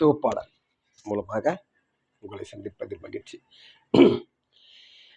தத்துவ பாடல் மூலமாக உங்களை சந்திப்பதில் மகிழ்ச்சி.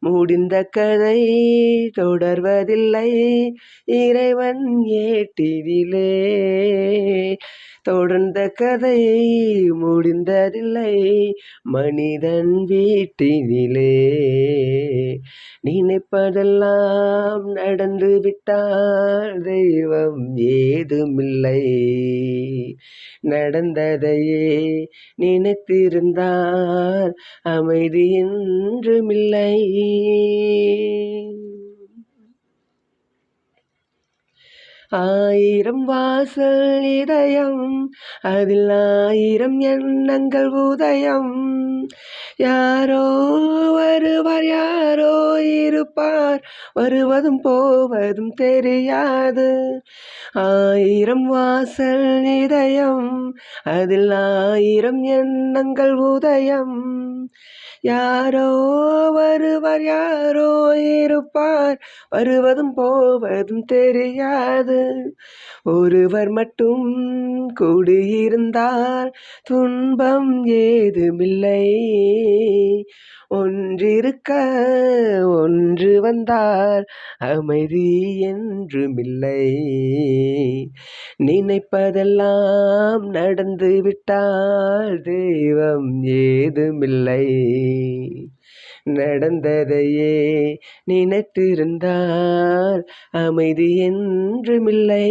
முடிந்த கதை தொடர்வதில்லை. இறைவன் ஏட்டிதிலே தொடர்ந்த கதை முடிந்ததில்லை. மனிதன் வீட்டினிலே. நினைப்பதெல்லாம் நடந்து விட்டால் தெய்வம் ஏதுமில்லை. நடந்ததையே நினைத்திருந்தார் அமைதியின் ஒன்றுமில்லை. ஆயிரம் வாசல் இதயம் அதில் ஆயிரம் எண்ணங்கள் உதயம். யாரோ வருவார் யாரோ இருப்பார். வருவதும் போவதும் தெரியாது. ஆயிரம் வாசல் இதயம் அதில் ஆயிரம் எண்ணங்கள் உதயம். யாரோ வருவார் யாரோ இருப்பார். வருவதும் போவதும் தெரியாது. ஒருவர் மட்டும் கூடியிருந்தால் துன்பம் ஏதுமில்லை. ஒன்றிருக்க வந்தார். அமைதி என்றுமில்லை. நினைப்பதெல்லாம் நடந்து விட்டால் தெய்வம் ஏதுமில்லை. நடந்ததையே நினைத்திருந்தார். அமைதி என்றுமில்லை.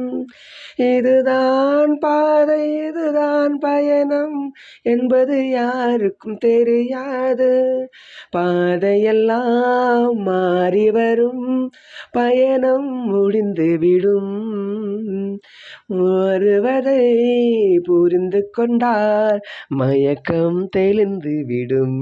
இதுதான் பாதை இதுதான் பயணம் என்பது யாருக்கும் தெரியாது. பாதையெல்லாம் மாறி வரும் பயணம் முடிந்துவிடும் வருவதை புரிந்து கொண்டால் மயக்கம் தெளிந்து விடும்.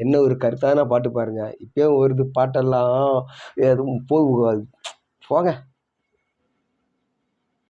என்ன ஒரு கருத்தான பாட்டு பாருங்க. இப்போயும் வருது பாட்டெல்லாம் எதுவும் போக போங்க.